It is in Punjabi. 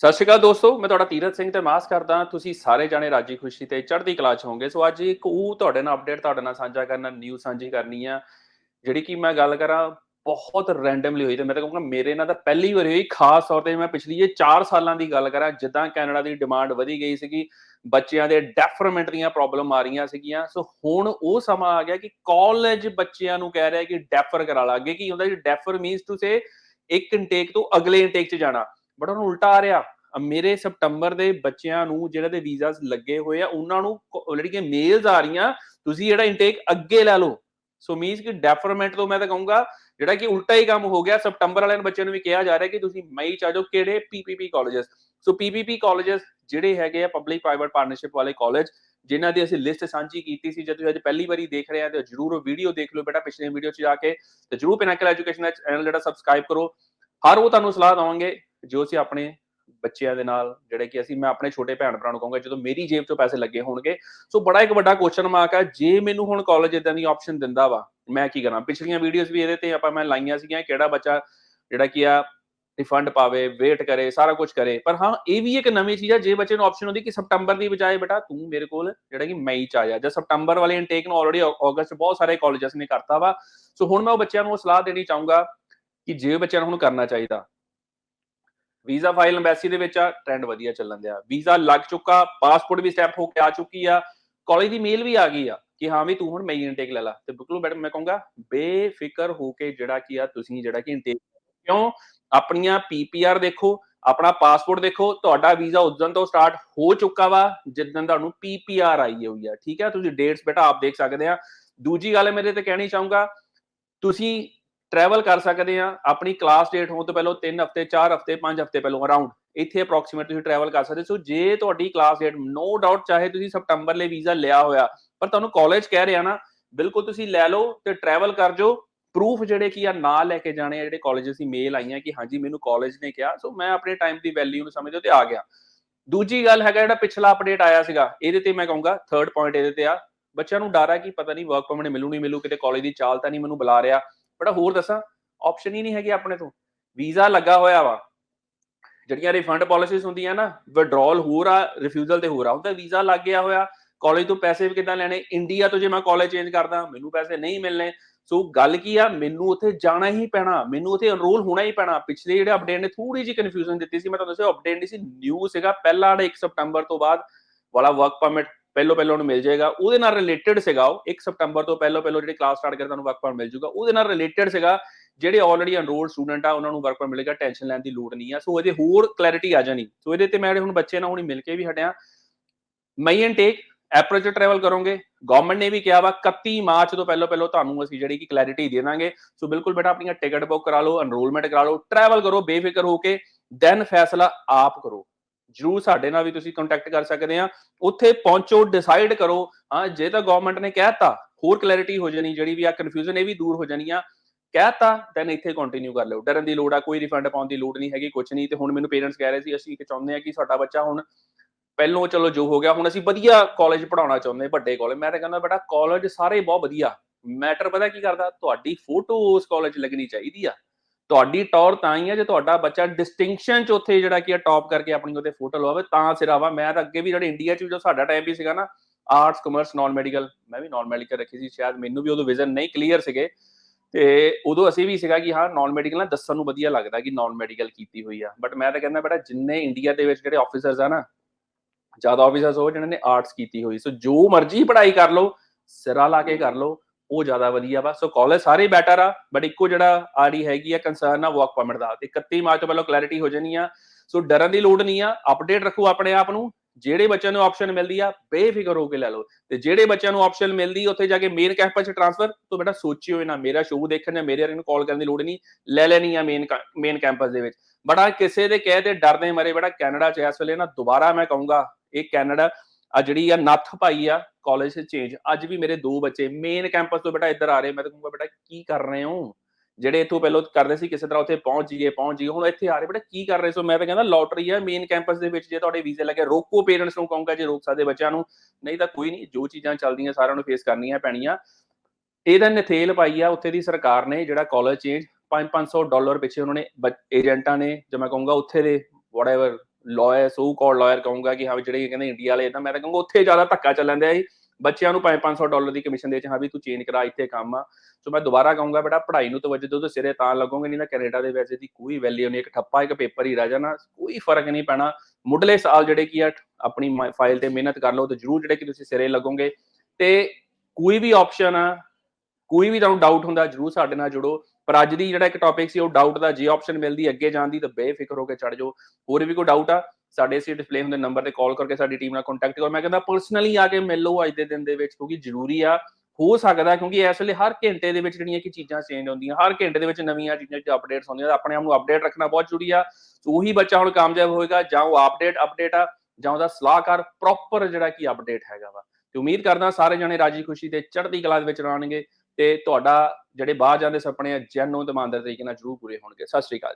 ਸਤਿ ਸ਼੍ਰੀ ਅਕਾਲ ਦੋਸਤੋ, ਮੈਂ ਤੁਹਾਡਾ ਤੀਰਤ ਸਿੰਘ ਤੇ ਮਾਸ ਕਰਦਾ ਤੁਸੀਂ ਸਾਰੇ ਜਾਣੇ ਰਾਜੀ ਖੁਸ਼ੀ ਤੇ ਚੜ੍ਹਦੀ ਕਲਾ ਚ ਹੋਵੋਗੇ। ਸੋ ਅੱਜ ਇੱਕ ਉਹ ਤੁਹਾਡੇ ਨਾਲ ਅਪਡੇਟ ਤੁਹਾਡੇ ਨਾਲ ਸਾਂਝਾ ਕਰਨਾ ਨਿਊਜ਼ ਸਾਂਝੀ ਕਰਨੀ ਆ, ਜਿਹੜੀ ਕਿ ਮੈਂ ਗੱਲ ਕਰਾਂ ਬਹੁਤ ਰੈਂਡਮਲੀ ਹੋਈ ਤੇ ਮੈਂ ਤਾਂ ਕਹੂੰਗਾ ਮੇਰੇ ਨਾਲ ਤਾਂ ਪਹਿਲੀ ਵਾਰ ਹੋਈ। ਖਾਸ ਤੌਰ ਤੇ ਮੈਂ ਪਿਛਲੀ ਇਹ 4 ਸਾਲਾਂ ਦੀ ਗੱਲ ਕਰਾਂ, ਜਿੱਦਾਂ ਕੈਨੇਡਾ ਦੀ ਡਿਮਾਂਡ ਵਧੀ ਗਈ ਸੀਗੀ, ਬੱਚਿਆਂ ਦੇ ਡੈਫਰਮੈਂਟ ਦੀਆਂ ਪ੍ਰੋਬਲਮ ਆ ਰਹੀਆਂ ਸੀਗੀਆਂ। ਸੋ ਹੁਣ ਉਹ ਸਮਾਂ ਆ ਗਿਆ ਕਿ ਕਾਲਜ ਬੱਚਿਆਂ ਨੂੰ ਕਹਿ ਰਿਹਾ ਕਿ ਡੈਫਰ ਕਰਾ ਲਾ। ਅੱਗੇ ਕੀ ਹੁੰਦਾ ਜੀ ਡੈਫਰ ਮੀਨਸ ਟੂ ਸੇ ਇੱਕ ਇਨਟੇਕ ਤੋਂ ਅਗਲੇ ਇਨਟੇਕ 'ਚ ਜਾਣਾ। ਬਟ ਉਹਨੂੰ ਉਲਟਾ ਆ ਰਿਹਾ। ਮੇਰੇ ਸਪਟੰਬਰ ਦੇ ਬੱਚਿਆਂ ਨੂੰ ਜਿਹੜੇ ਦੇ ਵੀਜ਼ਾਸ ਲੱਗੇ ਹੋਏ ਆ, ਉਹਨਾਂ ਨੂੰ ਜਿਹੜੀਆਂ ਮੇਲਸ ਆ ਰਹੀਆਂ, ਤੁਸੀਂ ਜਿਹੜਾ ਇਨਟੇਕ ਅੱਗੇ ਲੈ ਲਓ। ਸੋ ਮੀਨਸ ਕਿ ਡੈਫਰਮੈਂਟ ਤੋਂ ਮੈਂ ਤਾਂ ਕਹੂੰਗਾ, ਜਿਹੜਾ ਕਿ ਉਲਟਾ ਹੀ ਕੰਮ ਹੋ ਗਿਆ, ਸਪਟੰਬਰ ਵਾਲਿਆਂ ਬੱਚਿਆਂ ਨੂੰ ਵੀ ਕਿਹਾ ਜਾ ਰਿਹਾ ਕਿ ਤੁਸੀਂ ਮਈ ਚ ਆ ਜਾਓ, ਕਿਹੜੇ PPP colleges so PPP colleges ਜਿਹੜੇ ਹੈਗੇ ਆ ਪਬਲਿਕ ਪ੍ਰਾਈਵੇਟ ਪਾਰਟਨਰਸ਼ਿਪ ਵਾਲੇ ਕਾਲਜ ਜਿਨ੍ਹਾਂ ਦੀ ਅਸੀਂ ਲਿਸਟ ਸਾਂਝੀ ਕੀਤੀ ਸੀ, ਜੇ ਤੁਸੀਂ ਅੱਜ ਪਹਿਲੀ ਵਾਰੀ ਦੇਖ ਰਹੇ ਆ, ਤੇ ਜਰੂਰ ਉਹ ਵੀਡੀਓ ਦੇਖ ਲਓ ਬੇਟਾ ਪਿਛਲੇ ਵੀਡੀਓ 'ਚ ਜਾ ਕੇ। ਤੇ ਜਰੂਰ ਪਿਨਾਕਲ ਐਜੂਕੇਸ਼ਨ ਦਾ ਚੈਨਲ ਜਿਹੜਾ ਸਬਸਕ੍ਰਾਈਬ ਕਰੋ। ਹਰ ਉਹ ਤੁਹਾਨੂੰ ਸਲਾਹ ਦਵਾਂਗੇ। ਜੋ ਅਸੀਂ ਆਪਣੇ ਬੱਚਿਆਂ ਦੇ ਨਾਲ, ਜਿਹੜੇ ਕਿ ਅਸੀਂ, ਮੈਂ ਆਪਣੇ ਛੋਟੇ ਭੈਣ ਭਰਾ ਨੂੰ ਕਹੂੰਗਾ, ਜਦੋਂ ਮੇਰੀ ਜੇਬ 'ਚੋਂ ਪੈਸੇ ਲੱਗੇ ਹੋਣਗੇ, ਸੋ ਬੜਾ ਇੱਕ ਵੱਡਾ ਕੁਐਸਚਨ ਮਾਰਕ ਆ, ਜੇ ਮੈਨੂੰ ਹੁਣ ਕਾਲਜ ਇਦਾਂ ਦੀ ਆਪਸ਼ਨ ਦਿੰਦਾ ਵਾ, ਮੈਂ ਕੀ ਕਰਾਂ? ਪਿਛਲੀਆਂ ਵੀਡੀਓਜ਼ ਵੀ ਇਹਦੇ ਤੇ ਆਪਾਂ, ਮੈਂ ਲਾਈਆਂ ਸੀਗੀਆਂ, ਕਿਹੜਾ ਬੱਚਾ, ਜਿਹੜਾ ਕੀ ਆ ਰਿਫੰਡ ਪਾਵੇ ਵੇਟ ਕਰੇ, ਸਾਰਾ ਕੁਝ ਕਰੇ, ਪਰ ਹਾਂ, ਇਹ ਵੀ ਇੱਕ ਨਵੀਂ ਚੀਜ਼ ਆ, ਜੇ ਬੱਚੇ ਨੂੰ ਆਪਸ਼ਨ ਹੁੰਦੀ ਕਿ ਸਪਟੰਬਰ ਦੀ ਬਜਾਏ, ਬੇਟਾ, ਤੂੰ ਮੇਰੇ ਕੋਲ, ਜਿਹੜਾ ਕਿ ਮਈ ਚ ਆ ਜਾ, ਜਾਂ ਸਪਟੰਬਰ ਵਾਲੇ ਇਨਟੇਕ ਨੂੰ ਆਲਰੇਡੀ ਅਗਸਤ ਬਹੁਤ ਸਾਰੇ ਕਾਲਜਸ ਨੇ ਕਰਤਾ ਵਾ, ਸੋ ਹੁਣ ਮੈਂ ਉਹ ਬੱਚਿਆਂ ਨੂੰ ਉਹ ਸਲਾਹ ਦੇਣੀ ਚਾਹੂੰਗਾ ਕਿ ਜੇ ਬੱਚਿਆਂ ਨੂੰ ਹੁਣ ਕਰਨਾ ਚਾਹੀਦਾ ਵੀਜ਼ਾ ਫਾਈਲ ਐਮਬੈਸੀ ਦੇ ਵਿੱਚ ਆ ਟ੍ਰੈਂਡ ਵਧੀਆ ਚੱਲਣ ਦਿਆ। ਵੀਜ਼ਾ ਲੱਗ ਚੁੱਕਾ ਪਾਸਪੋਰਟ ਵੀ ਸਟੈਂਪ ਹੋ ਕੇ ਆ ਚੁੱਕੀ ਆ। ਕਾਲਜ ਦੀ ਮੇਲ ਵੀ ਆ ਗਈ ਆ ਕਿ ਹਾਂ ਵੀ ਤੂੰ ਹੁਣ ਮਈ ਇਨਟੇਕ ਲੈ ਲਾ। ਤੇ ਬਿਲਕੁਲ ਮੈਡਮ, ਮੈਂ ਕਹੂੰਗਾ, ਬੇਫਿਕਰ ਹੋ ਕੇ ਜਿਹੜਾ ਕੀ ਆ, ਤੁਸੀਂ ਜਿਹੜਾ ਕਿ ਇਨਟੇਕ ਕਿਉਂ? ਆਪਣੀਆਂ ਪੀਪੀਆਰ ਦੇਖੋ, ਆਪਣਾ ਪਾਸਪੋਰਟ ਦੇਖੋ, ਤੁਹਾਡਾ ਵੀਜ਼ਾ ਉਸ ਦਿਨ ਤੋਂ ਸਟਾਰਟ ਹੋ ਚੁੱਕਾ ਵਾ ਜਿੱਦਣ ਤੁਹਾਨੂੰ ਪੀਪੀਆਰ ਆਈ ਹੋਈ ਆ। ਠੀਕ ਹੈ ਤੁਸੀਂ ਡੇਟਸ ਬੇਟਾ ਆਪ ਦੇਖ ਸਕਦੇ ਆ। ਦੂਜੀ ਗੱਲ ਮੇਰੇ ਤੇ ਕਹਿਣੀ ਚਾਹੂੰਗਾ, ਤੁਸੀਂ ਟਰੈਵਲ ਕਰ ਸਕਦੇ ਆ ਆਪਣੀ ਕਲਾਸ ਡੇਟ ਹੋਣ ਤੋਂ ਪਹਿਲਾਂ 3 ਹਫ਼ਤੇ 4 ਹਫ਼ਤੇ 5 ਹਫ਼ਤੇ ਪਹਿਲਾਂ ਅਰਾਊਂਡ ਇੱਥੇ ਅਪਰੋਕਸੀਮੇਟ ਤੁਸੀਂ ਟਰੈਵਲ ਕਰ ਸਕਦੇ ਸੋ ਜੇ ਤੁਹਾਡੀ ਕਲਾਸ ਡੇਟ ਨੋ ਡਾਊਟ ਚਾਹੇ ਤੁਸੀਂ ਸਪਟੰਬਰ ਲਈ ਵੀਜ਼ਾ ਲਿਆ ਹੋਇਆ, ਪਰ ਤੁਹਾਨੂੰ ਕਾਲਜ ਕਹਿ ਰਿਹਾ ਨਾ, ਬਿਲਕੁਲ ਤੁਸੀਂ ਲੈ ਲਓ ਤੇ ਟਰੈਵਲ ਕਰ ਜੋ ਪ੍ਰੂਫ ਜਿਹੜੇ ਕੀ ਆ, ਨਾਲ ਲੈ ਕੇ ਜਾਣੇ ਆ ਜਿਹੜੇ ਕਾਲਜਸ ਦੀ ਮੇਲ ਆਈਆਂ ਕਿ ਹਾਂਜੀ ਮੈਨੂੰ ਕਾਲਜ ਨੇ ਕਿਹਾ ਸੋ ਮੈਂ ਆਪਣੇ ਟਾਈਮ ਦੀ ਵੈਲਿਊ ਨੂੰ ਸਮਝਦੇ ਤੇ ਆ ਗਿਆ। ਦੂਜੀ ਗੱਲ ਹੈਗਾ ਜਿਹੜਾ ਪਿਛਲਾ ਅਪਡੇਟ ਆਇਆ ਸੀਗਾ, ਇਹਦੇ ਤੇ ਮੈਂ ਕਹੂੰਗਾ ਥਰਡ ਪੁਆਇੰਟ ਇਹਦੇ ਤੇ ਆ। ਬੱਚਿਆਂ ਨੂੰ ਡਰ ਆ ਕਿ ਪਤਾ ਨਹੀਂ ਵਰਕ ਪਰਮਿਟ ਮਿਲੂ ਨਹੀਂ ਮਿਲੂ, ਕਿਤੇ ਕਾਲਜ ਦੀ ਚਾਲ ਤਾਂ ਨਹੀਂ ਮੈਨੂੰ ਬੁਲਾ ਰਿਹਾ। ਬੜਾ ਹੋਰ ਦੱਸਾਂ ਆਪਸ਼ਨ ਹੀ ਨਹੀਂ ਹੈਗੇ ਆਪਣੇ ਤੋਂ। ਵੀਜ਼ਾ ਲੱਗਾ ਹੋਇਆ ਵਾ। ਜਿਹੜੀਆਂ ਰਿਫੰਡ ਪਾਲਿਸੀਜ਼ ਹੁੰਦੀਆਂ ਨਾ ਵਿਡਰਾਲ ਹੋਰ ਆ ਰਿਫਿਊਜ਼ਲ ਤੇ ਹੋਰ ਆ ਉਹਦਾ ਵੀਜ਼ਾ ਲੱਗ ਗਿਆ ਹੋਇਆ। ਕਾਲਜ ਤੋਂ ਪੈਸੇ ਵੀ ਕਿੱਦਾਂ ਲੈਣੇ? ਇੰਡੀਆ ਤੋਂ ਜੇ ਮੈਂ ਕਾਲਜ ਚੇਂਜ ਕਰਦਾ, ਮੈਨੂੰ ਪੈਸੇ ਨਹੀਂ ਮਿਲਣੇ। ਸੋ ਗੱਲ ਕੀ ਆ? ਮੈਨੂੰ ਉੱਥੇ ਜਾਣਾ ਹੀ ਪੈਣਾ। ਮੈਨੂੰ ਉੱਥੇ ਐਨਰੋਲ ਹੋਣਾ ਹੀ ਪੈਣਾ। ਪਿਛਲੇ ਜਿਹੜੇ ਅਪਡੇਟ ਨੇ ਥੋੜੀ ਜਿਹੀ ਕਨਫਿਊਜ਼ਨ ਦਿੱਤੀ ਸੀ। ਮੈਂ ਤੁਹਾਨੂੰ ਦੱਸਿਆ ਅਪਡੇਟ ਨਹੀਂ ਸੀ ਨਿਊ ਸੀਗਾ। ਪਹਿਲਾ ਜਿਹੜਾ 1 ਸਪਟੰਬਰ ਤੋਂ ਬਾਅਦ ਵਾਲਾ ਵਰਕ ਪਰਮਿਟ ਪਹਿਲੋ ਪਹਿਲੋ ਉਹਨੂੰ ਮਿਲ ਜਾਏਗਾ। ਉਹਦੇ ਨਾਲ ਰਿਲੇਟਡ ਸੀਗਾ ਉਹ 1 ਸਪਟੰਬਰ ਤੋਂ ਪਹਿਲੋ ਪਹਿਲੋ ਜਿਹੜੀ ਕਲਾਸ ਸਟਾਰਟ ਕਰੇ, ਤੁਹਾਨੂੰ ਵਰਕ ਪਰਮਿਟ ਮਿਲ ਜਾਊਗਾ। ਉਹਦੇ ਨਾਲ ਰਿਲੇਟਡ ਸੀਗਾ, ਜਿਹੜੇ ਆਲਰੇਡੀ ਐਨਰੋਲਡ ਸਟੂਡੈਂਟ ਆ, ਉਹਨਾਂ ਨੂੰ ਵਰਕ ਪਰਮਿਟ ਮਿਲੇਗਾ ਟੈਨਸ਼ਨ ਲੈਣ ਦੀ ਲੋੜ ਨਹੀਂ ਆ। ਸੋ ਇਹਦੇ ਹੋਰ ਕਲੈਰਿਟੀ ਆ ਜਾਣੀ। ਸੋ ਇਹਦੇ ਤੇ ਮੈਂ ਹੁਣ ਬੱਚੇ ਨਾਲ ਹੁਣੀ ਮਿਲ ਕੇ ਵੀ ਹਟਿਆ। ਮਈ ਇਨਟੇਕ ਅਪ੍ਰੈਲ ਚ ਟਰੈਵਲ ਕਰੋਗੇ। ਗਵਰਨਮੈਂਟ ਨੇ ਵੀ ਕਿਹਾ ਵਾ 31 ਮਾਰਚ ਤੋਂ ਪਹਿਲਾਂ ਪਹਿਲਾਂ ਤੁਹਾਨੂੰ ਅਸੀਂ ਜਿਹੜੀ ਕਿ ਕਲੈਰਿਟੀ ਦੇ ਦਾਂਗੇ। ਸੋ ਬਿਲਕੁਲ ਬੇਟਾ, ਆਪਣੀਆਂ ਟਿਕਟ ਬੁੱਕ ਕਰਾ ਲਓ ਐਨਰੋਲਮੈਂਟ ਕਰਾ ਲਓ ਟਰੈਵਲ ਕਰੋ, ਬੇਫਿਕਰ ਹੋ ਕੇ ਦੈਨ ਫੈਸਲਾ ਆਪ ਕਰੋ। ਜਰੂਰ ਸਾਡੇ ਨਾਲ ਵੀ ਤੁਸੀਂ ਕੰਟੈਕਟ ਕਰ ਸਕਦੇ ਆ। ਉੱਥੇ ਪਹੁੰਚੋ ਡਿਸਾਈਡ ਕਰੋ, ਹਾਂ, ਜੇ ਤਾਂ ਗਵਰਨਮੈਂਟ ਨੇ ਕਹਿਤਾ, ਹੋਰ ਕਲੈਰਿਟੀ ਹੋ ਜਾਣੀ, ਜਿਹੜੀ ਵੀ ਆ ਕਨਫਿਊਜ਼ਨ ਇਹ ਵੀ ਦੂਰ ਹੋ ਜਾਣੀ ਆ। ਕਹਿਤਾ ਦੈਨ ਇੱਥੇ ਕੰਟੀਨਿਊ ਕਰ ਲਿਓ। ਡਰਨ ਦੀ ਲੋੜ ਆ, ਕੋਈ ਰਿਫੰਡ ਪਾਉਣ ਦੀ ਲੋੜ ਨਹੀਂ ਹੈਗੀ ਕੁਝ ਨਹੀਂ। ਤੇ ਹੁਣ ਮੈਨੂੰ ਪੇਰੈਂਟਸ ਕਹਿ ਰਹੇ ਸੀ, ਅਸੀਂ ਕਿ ਚਾਹੁੰਦੇ ਆ ਕਿ ਸਾਡਾ ਬੱਚਾ ਹੁਣ ਪਹਿਲੋਂ ਚਲੋ ਜੋ ਹੋ ਗਿਆ, ਹੁਣ ਅਸੀਂ ਵਧੀਆ ਕਾਲਜ ਪੜਾਉਣਾ ਚਾਹੁੰਦੇ ਵੱਡੇ ਕਾਲਜ ਮੈਂ ਤਾਂ ਕਹਿੰਦਾ, ਬੇਟਾ ਕਾਲਜ ਸਾਰੇ ਬਹੁਤ ਵਧੀਆ। ਮੈਟਰ ਪਤਾ ਕੀ ਕਰਦਾ? ਤੁਹਾਡੀ ਫੋਟੋ ਉਸ ਕਾਲਜ ਲੱਗਣੀ ਚਾਹੀਦੀ ਆ। ਤੁਹਾਡੀ ਟੌਰ ਤਾਂ ਹੀ ਹੈ ਜੇ ਤੁਹਾਡਾ ਬੱਚਾ ਡਿਸਟਿੰਕਸ਼ਨ ਚ ਉੱਥੇ ਜਿਹੜਾ ਕੀ ਆ ਟੌਪ ਕਰਕੇ ਆਪਣੀ ਉਹਦੇ ਫੋਟੋ ਲਵਾਵੇ, ਤਾਂ ਸਿਰਾਵਾ ਮੈਂ ਤਾਂ ਅੱਗੇ ਵੀ ਜਿਹੜੇ ਇੰਡੀਆ ਚ ਜੋ ਸਾਡਾ ਟਾਈਮ ਵੀ ਸੀਗਾ ਨਾ ਆਰਟਸ ਕਮਰਸ ਨਾਨ ਮੈਡੀਕਲ ਮੈਂ ਵੀ ਨਾਨ ਮੈਡੀਕਲ ਰੱਖੀ ਸੀ, ਸ਼ਾਇਦ ਮੈਨੂੰ ਵੀ ਉਦੋਂ ਵਿਜ਼ਨ ਨਹੀਂ ਕਲੀਅਰ ਸੀਗੇ। ਤੇ ਉਦੋਂ ਅਸੀਂ ਵੀ ਸੀਗਾ ਕਿ ਹਾਂ ਨਾਨ ਮੈਡੀਕਲ ਨਾ ਦੱਸਣ ਨੂੰ ਵਧੀਆ ਲੱਗਦਾ ਕਿ ਨਾਨ ਮੈਡੀਕਲ ਕੀਤੀ ਹੋਈ ਆ। ਬਟ ਮੈਂ ਤਾਂ ਕਹਿੰਦਾ ਬੇਟਾ, ਜਿੰਨੇ ਇੰਡੀਆ ਦੇ ਵਿੱਚ ਜਿਹੜੇ ਆਫੀਸਰਸ ਆ ਨਾ, ਜ਼ਿਆਦਾ ਆਫੀਸਰਸ ਹੋ ਜਿਹਨਾਂ ਨੇ ਆਰਟਸ ਕੀਤੀ ਹੋਈ। ਸੋ ਜੋ ਮਰਜ਼ੀ ਪੜ੍ਹਾਈ ਕਰ ਲਓ, ਸਿਰਾ ਲਾ ਕੇ ਕਰ ਲਓ ਉਹ ਜ਼ਿਆਦਾ ਵਧੀਆ ਵਾ। ਸੋ ਕਾਲਜ ਸਾਰੇ ਬੈਟਰ ਆ ਬਟ ਇੱਕੋ ਜਿਹੜਾ ਆ ਰਹੀ ਹੈਗੀ ਆ ਕੰਸਰਨ ਆ ਵਰਕ ਪਰਮਿਟ ਦਾ। ਤੇ 31 ਮਾਰਚ ਤੋਂ ਪਹਿਲਾਂ ਕਲੈਰਿਟੀ ਹੋ ਜਾਣੀ ਆ। ਸੋ ਡਰਨ ਦੀ ਲੋੜ ਨਹੀਂ ਆ। ਅਪਡੇਟ ਰੱਖੋ ਆਪਣੇ ਆਪ ਨੂੰ। ਜਿਹੜੇ ਬੱਚਿਆਂ ਨੂੰ ਆਪਸ਼ਨ ਮਿਲਦੀ ਆ, ਬੇਫਿਕਰ ਹੋ ਕੇ ਲੈ ਲਓ। ਤੇ ਜਿਹੜੇ ਬੱਚਿਆਂ ਨੂੰ ਆਪਸ਼ਨ ਮਿਲਦੀ, ਉੱਥੇ ਜਾ ਕੇ ਮੇਨ ਕੈਂਪਸ 'ਚ ਟ੍ਰਾਂਸਫਰ ਤੋਂ ਬੇਟਾ ਸੋਚਿਓ ਨਾ, ਮੇਰਾ ਸ਼ੋਅ ਦੇਖਣ ਜਾਂ ਮੇਰੇ ਨੂੰ ਕਾਲ ਕਰਨ ਦੀ ਲੋੜ ਨਹੀਂ। ਲੈ ਲੈਣੀ ਆ ਮੇਨ ਮੇਨ ਕੈਂਪਸ ਦੇ ਵਿੱਚ। ਬੜਾ ਕਿਸੇ ਦੇ ਕਹਿ ਤੇ ਡਰਦੇ ਮਰੇ ਬੇਟਾ, ਕੈਨੇਡਾ 'ਚ ਇਸ ਵੇਲੇ ਨਾ, ਦੁਬਾਰਾ ਮੈਂ ਕਹੂੰਗਾ, ਇਹ ਕੈਨੇਡਾ ਆ ਜਿਹੜੀ ਆ ਨੱਥ ਪਾਈ ਆ ਕਾਲਜ ਚ ਚੇਂਜ ਅੱਜ ਵੀ ਮੇਰੇ ਦੋ ਬੱਚੇ ਮੇਨ ਕੈਂਪਸ ਤੋਂ ਬੇਟਾ ਇੱਧਰ ਆ ਰਹੇ ਮੈਂ ਤਾਂ ਕਹੂੰਗਾ, ਬੇਟਾ, ਕੀ ਕਰ ਰਹੇ ਹੋ? ਜਿਹੜੇ ਇਥੋਂ ਪਹਿਲਾਂ ਕਰਦੇ ਸੀ, ਕਿਸੇ ਤਰ੍ਹਾਂ ਉੱਥੇ ਪਹੁੰਚ ਜੀਏ ਪਹੁੰਚ ਜੀਏ ਹੁਣ ਇੱਥੇ ਆ ਰਹੇ, ਬੇਟਾ, ਕੀ ਕਰ ਰਹੇ ਸੋ ਮੈਂ ਤਾਂ ਕਹਿੰਦਾ ਲੋਟਰੀ ਆ ਮੇਨ ਕੈਂਪਸ ਦੇ ਵਿੱਚ ਜੇ ਤੁਹਾਡੇ ਵੀਜ਼ੇ ਲੱਗੇ, ਰੋਕੋ ਪੇਰੈਂਟਸ ਨੂੰ, ਕਹੂੰਗਾ, ਜੇ ਰੋਕ ਸਕਦੇ ਬੱਚਿਆਂ ਨੂੰ। ਨਹੀਂ ਤਾਂ ਕੋਈ ਨਹੀਂ, ਜੋ ਚੀਜ਼ਾਂ ਚੱਲਦੀਆਂ, ਸਾਰਿਆਂ ਨੂੰ ਫੇਸ ਕਰਨੀਆਂ ਪੈਣੀਆਂ। ਇਹਦਾ ਨਥੇਲ ਪਾਈ ਆ, ਉੱਥੇ ਦੀ ਸਰਕਾਰ ਨੇ ਜਿਹੜਾ ਕਾਲਜ ਚੇਂਜ 5-500 ਡਾਲਰ ਪਿੱਛੇ ਉਹਨਾਂ ਨੇ ਏਜੰਟਾਂ ਨੇ, ਜੋ ਮੈਂ ਕਹੂੰਗਾ, ਉੱਥੇ ਦੇ whatever lawyer so call lawyer ਕਹੂੰਗਾ ਕਿ ਹਾਂ ਵੀ ਜਿਹੜੇ ਕਹਿੰਦੇ ਇੰਡੀਆ ਵਾਲੇ ਤਾਂ ਮੈਂ ਤਾਂ ਕਹੂੰਗਾ ਉੱਥੇ ਜ਼ਿਆਦਾ ਧੱਕਾ ਚੱਲਣ ਦਿਆ ਜੀ ਬੱਚਿਆਂ ਨੂੰ 500 ਡਾਲਰ ਦੀ ਕਮਿਸ਼ਨ ਦੇ ਚ ਹਾਂ ਵੀ ਤੂੰ ਚੇਂਜ ਕਰਾ, ਇੱਥੇ ਕੰਮ ਆ। ਸੋ ਮੈਂ ਦੁਬਾਰਾ ਕਹੂੰਗਾ, ਬੇਟਾ ਪੜ੍ਹਾਈ ਨੂੰ ਤਵੱਜੋ ਦਿਓ ਤੇ ਸਿਰੇ ਤਾਂ ਲੱਗੋਗੇ ਨਹੀਂ ਤਾਂ ਕੈਨੇਡਾ ਦੇ ਵੈਸੇ ਦੀ ਕੋਈ ਵੈਲਿਊ ਨਹੀਂ, ਇੱਕ ਠੱਪਾ, ਇੱਕ ਪੇਪਰ ਹੀ ਰਹਿ ਜਾਣਾ, ਕੋਈ ਫ਼ਰਕ ਨਹੀਂ ਪੈਣਾ। ਮੁੱਢਲੇ ਸਾਲ ਜਿਹੜੇ ਕੀ ਆ, ਆਪਣੀ ਫਾਈਲ ਤੇ ਮਿਹਨਤ ਕਰ ਲਓ ਤੇ ਜਰੂਰ ਜਿਹੜੇ ਕਿ ਤੁਸੀਂ ਸਿਰੇ ਲੱਗੋਗੇ। ਤੇ ਕੋਈ ਵੀ ਆਪਸ਼ਨ ਆ, ਕੋਈ ਵੀ ਤੁਹਾਨੂੰ ਡਾਊਟ ਹੁੰਦਾ, ਜਰੂਰ ਸਾਡੇ ਨਾਲ ਜੁੜੋ। ਪਰ ਅੱਜ ਦੀ ਜਿਹੜਾ ਇੱਕ ਟੌਪਿਕ ਸੀ, ਉਹ ਡਾਊਟ ਦਾ, ਜੇ ਆਪਸ਼ਨ ਮਿਲਦੀ ਅੱਗੇ ਜਾਣ ਦੀ, ਤਾਂ ਬੇਫਿਕਰ ਹੋ ਕੇ ਚੜ ਜਾਓ। ਹੋਰ ਵੀ ਕੋਈ ਡਾਊਟ ਆ, ਸਾਡੇ ਇਸੇ ਡਿਸਪਲੇ ਹੁੰਦੇ ਨੰਬਰ ਤੇ ਕਾਲ ਕਰਕੇ ਸਾਡੀ ਟੀਮ ਨਾਲ ਕੰਟੈਕਟ ਕਰੋ। ਮੈਂ ਕਹਿੰਦਾ ਪਰਸਨਲੀ ਆ ਕੇ ਮਿਲ ਲਓ ਅੱਜ ਦੇ ਦਿਨ ਦੇ ਵਿੱਚ, ਕਿਉਂਕਿ ਜ਼ਰੂਰੀ ਆ, ਹੋ ਸਕਦਾ, ਕਿਉਂਕਿ ਇਸ ਵੇਲੇ ਹਰ ਘੰਟੇ ਦੇ ਵਿੱਚ ਜਿਹੜੀਆਂ ਕਿ ਚੀਜ਼ਾਂ ਚੇਂਜ ਹੁੰਦੀਆਂ, ਹਰ ਘੰਟੇ ਦੇ ਵਿੱਚ ਨਵੀਆਂ ਚੀਜ਼ਾਂ ਚ ਅਪਡੇਟਸ ਹੁੰਦੀਆਂ, ਆਪਣੇ ਆਪ ਨੂੰ ਅਪਡੇਟ ਰੱਖਣਾ ਬਹੁਤ ਜ਼ਰੂਰੀ ਆ। ਸੋ ਉਹੀ ਬੱਚਾ ਹੁਣ ਕਾਮਯਾਬ ਹੋਏਗਾ, ਜਾਂ ਉਹ ਅਪਡੇਟ ਅਪਡੇਟ ਆ, ਜਾਂ ਉਹਦਾ ਸਲਾਹਕਾਰ ਪ੍ਰੋਪਰ ਜਿਹੜਾ ਕਿ ਅਪਡੇਟ ਹੈਗਾ ਵਾ। ਤੇ ਉਮੀਦ ਕਰਦਾ ਸਾਰੇ ਜਣੇ ਰਾਜੀ ਖੁਸ਼ੀ ਤੇ ਚੜ੍ਹਦੀ ਕਲਾ ਦੇ ਵਿੱਚ ਰਹਿਣਗੇ। ਤੇ ਤੁਹਾਡਾ ਜਿਹੜੇ ਬਾਹਰ ਜਾਂਦੇ ਸੁਪਨੇ ਆ ਜੈਨੋ ਤੇ ਇਮਾਨਦਾਰ ਤਰੀਕੇ ਨਾਲ ਜ਼ਰੂਰ ਪੂਰੇ ਹੋਣਗੇ। ਸਤਿ ਸ਼੍ਰੀ ਅਕਾਲ।